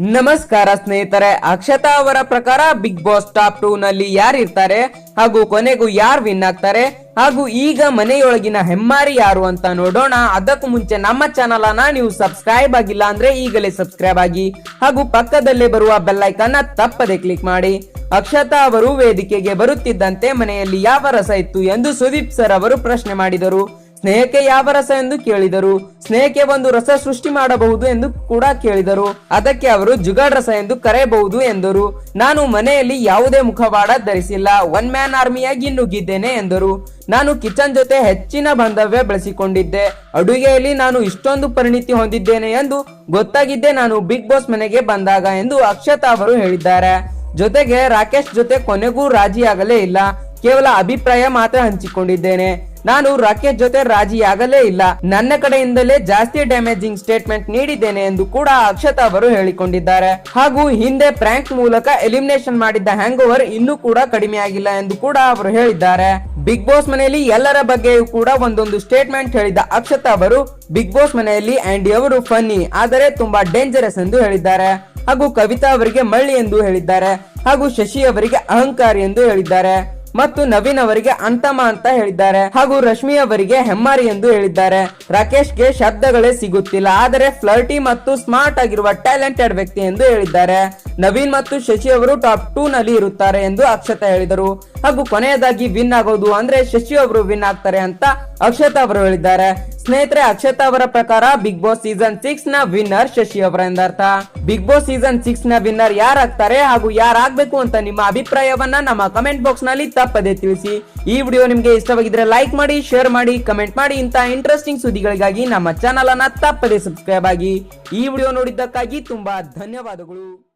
ನಮಸ್ಕಾರ ಸ್ನೇಹಿತರೆ, ಅಕ್ಷತಾ ಅವರ ಪ್ರಕಾರ ಬಿಗ್ ಬಾಸ್ ಟಾಪ್ ಟೂ ನಲ್ಲಿ ಯಾರಿರ್ತಾರೆ ಹಾಗೂ ಕೊನೆಗೂ ಯಾರು ವಿನ್ ಆಗ್ತಾರೆ ಹಾಗೂ ಈಗ ಮನೆಯೊಳಗಿನ ಹೆಮ್ಮಾರಿ ಯಾರು ಅಂತ ನೋಡೋಣ. ಅದಕ್ಕೂ ಮುಂಚೆ ನಮ್ಮ ಚಾನಲ್ ಅನ್ನ ನೀವು ಸಬ್ಸ್ಕ್ರೈಬ್ ಆಗಿಲ್ಲ ಅಂದ್ರೆ ಈಗಲೇ ಸಬ್ಸ್ಕ್ರೈಬ್ ಆಗಿ ಹಾಗೂ ಪಕ್ಕದಲ್ಲೇ ಬರುವ ಬೆಲ್ಲೈಕನ್ ತಪ್ಪದೆ ಕ್ಲಿಕ್ ಮಾಡಿ. ಅಕ್ಷತಾ ಅವರು ವೇದಿಕೆಗೆ ಬರುತ್ತಿದ್ದಂತೆ ಮನೆಯಲ್ಲಿ ಯಾವ ರಸ ಇತ್ತು ಎಂದು ಸುದೀಪ್ ಸರ್ ಅವರು ಪ್ರಶ್ನೆ ಮಾಡಿದರು. ಸ್ನೇಹಕ್ಕೆ ಯಾವ ರಸ ಎಂದು ಕೇಳಿದರು. ಸ್ನೇಹಕ್ಕೆ ಒಂದು ರಸ ಸೃಷ್ಟಿ ಮಾಡಬಹುದು ಎಂದು ಕೂಡ ಕೇಳಿದರು. ಅದಕ್ಕೆ ಅವರು ಜುಗಾಡ್ ರಸ ಎಂದು ಕರೆಯಬಹುದು ಎಂದರು. ನಾನು ಮನೆಯಲ್ಲಿ ಯಾವುದೇ ಮುಖವಾಡ ಧರಿಸಿಲ್ಲ. ಒನ್ ಮ್ಯಾನ್ ಆರ್ಮಿಯಾಗಿ ನುಗ್ಗಿದ್ದೇನೆ ಎಂದರು. ನಾನು ಕಿಚನ್ ಜೊತೆ ಹೆಚ್ಚಿನ ಬಾಂಧವ್ಯ ಬೆಳೆಸಿಕೊಂಡಿದ್ದೆ. ಅಡುಗೆಯಲ್ಲಿ ನಾನು ಇಷ್ಟೊಂದು ಪರಿಣಿತಿ ಹೊಂದಿದ್ದೇನೆ ಎಂದು ಗೊತ್ತಾಗಿದ್ದೆ ನಾನು ಬಿಗ್ ಬಾಸ್ ಮನೆಗೆ ಬಂದಾಗ ಎಂದು ಅಕ್ಷತಾ ಅವರು ಹೇಳಿದ್ದಾರೆ. ಜೊತೆಗೆ ರಾಕೇಶ್ ಜೊತೆ ಕೊನೆಗೂ ರಾಜಿಯಾಗಲೇ ಇಲ್ಲ. ಕೇವಲ ಅಭಿಪ್ರಾಯ ಮಾತ್ರ ಹಂಚಿಕೊಂಡಿದ್ದೇನೆ. ನಾನು ರಾಕೇಶ್ ಜೊತೆ ರಾಜಿಯಾಗಲೇ ಇಲ್ಲ. ನನ್ನ ಕಡೆಯಿಂದಲೇ ಜಾಸ್ತಿ ಡ್ಯಾಮೇಜಿಂಗ್ ಸ್ಟೇಟ್ಮೆಂಟ್ ನೀಡಿದ್ದೇನೆ ಎಂದು ಕೂಡ ಅಕ್ಷತಾ ಅವರು ಹೇಳಿಕೊಂಡಿದ್ದಾರೆ. ಹಾಗೂ ಹಿಂದೆ ಪ್ರ್ಯಾಂಕ್ ಮೂಲಕ ಎಲಿಮಿನೇಷನ್ ಮಾಡಿದ್ದ ಹ್ಯಾಂಗ್ ಓವರ್ ಇನ್ನೂ ಕೂಡ ಕಡಿಮೆ ಆಗಿಲ್ಲ ಎಂದು ಕೂಡ ಅವರು ಹೇಳಿದ್ದಾರೆ. ಬಿಗ್ ಬಾಸ್ ಮನೆಯಲ್ಲಿ ಎಲ್ಲರ ಬಗ್ಗೆಯೂ ಕೂಡ ಒಂದೊಂದು ಸ್ಟೇಟ್ಮೆಂಟ್ ಹೇಳಿದ ಅಕ್ಷತಾ ಅವರು ಬಿಗ್ ಬಾಸ್ ಮನೆಯಲ್ಲಿ ಆಂಡಿ ಅವರು ಫನ್ನಿ ಆದರೆ ತುಂಬಾ ಡೇಂಜರಸ್ ಎಂದು ಹೇಳಿದ್ದಾರೆ. ಹಾಗೂ ಕವಿತಾ ಅವರಿಗೆ ಮಳ್ಳಿ ಎಂದು ಹೇಳಿದ್ದಾರೆ. ಹಾಗೂ ಶಶಿ ಅವರಿಗೆ ಅಹಂಕಾರಿ ಎಂದು ಹೇಳಿದ್ದಾರೆ. ಮತ್ತು ನವೀನ್ ಅವರಿಗೆ ಅಂತಮ ಅಂತ ಹೇಳಿದ್ದಾರೆ. ಹಾಗೂ ರಶ್ಮಿ ಅವರಿಗೆ ಹೆಮ್ಮಾರಿ ಎಂದು ಹೇಳಿದ್ದಾರೆ. ರಾಕೇಶ್ಗೆ ಶಬ್ದಗಳೇ ಸಿಗುತ್ತಿಲ್ಲ. ಆದರೆ ಫ್ಲರ್ಟಿ ಮತ್ತು ಸ್ಮಾರ್ಟ್ ಆಗಿರುವ ಟ್ಯಾಲೆಂಟೆಡ್ ವ್ಯಕ್ತಿ ಎಂದು ಹೇಳಿದ್ದಾರೆ. ನವೀನ್ ಮತ್ತು ಶಶಿ ಅವರು ಟಾಪ್ ಟೂ ನಲ್ಲಿ ಇರುತ್ತಾರೆ ಎಂದು ಅಕ್ಷತಾ ಹೇಳಿದರು. ಹಾಗೂ ಕೊನೆಯದಾಗಿ ವಿನ್ ಆಗೋದು ಅಂದ್ರೆ ಶಶಿ ಅವರು ವಿನ್ ಆಗ್ತಾರೆ ಅಂತ ಅಕ್ಷತಾ ಅವರು ಹೇಳಿದ್ದಾರೆ. ಸ್ನೇಹಿತರೆ, ಅಕ್ಷತಾ ಅವರ ಪ್ರಕಾರ ಬಿಗ್ ಬಾಸ್ ಸೀಸನ್ ಸಿಕ್ಸ್ನ ವಿನ್ನರ್ ಶಶಿ ಅವರ ಎಂದರ್ಥ. ಬಿಗ್ ಬಾಸ್ ಸೀಸನ್ ಸಿಕ್ಸ್ನ ವಿನ್ನರ್ ಯಾರಾಗ್ತಾರೆ ಹಾಗೂ ಯಾರಾಗ್ಬೇಕು ಅಂತ ನಿಮ್ಮ ಅಭಿಪ್ರಾಯವನ್ನ ನಮ್ಮ ಕಮೆಂಟ್ ಬಾಕ್ಸ್ನಲ್ಲಿ ತಪ್ಪದೆ ತಿಳಿಸಿ. ಈ ವಿಡಿಯೋ ನಿಮ್ಗೆ ಇಷ್ಟವಾಗಿದ್ರೆ ಲೈಕ್ ಮಾಡಿ ಶೇರ್ ಮಾಡಿ ಕಮೆಂಟ್ ಮಾಡಿ ಇಂತ ಇಂಟ್ರೆಸ್ಟಿಂಗ್ ಸುದ್ದಿಗಳಿಗಾಗಿ ನಮ್ಮ ಚಾನಲ್ ಅನ್ನ ತಪ್ಪದೆ ಸಬ್ಸ್ಕ್ರೈಬ್ ಆಗಿ. ಈ ವಿಡಿಯೋ ನೋಡಿದ್ದಕ್ಕಾಗಿ ತುಂಬಾ ಧನ್ಯವಾದಗಳು.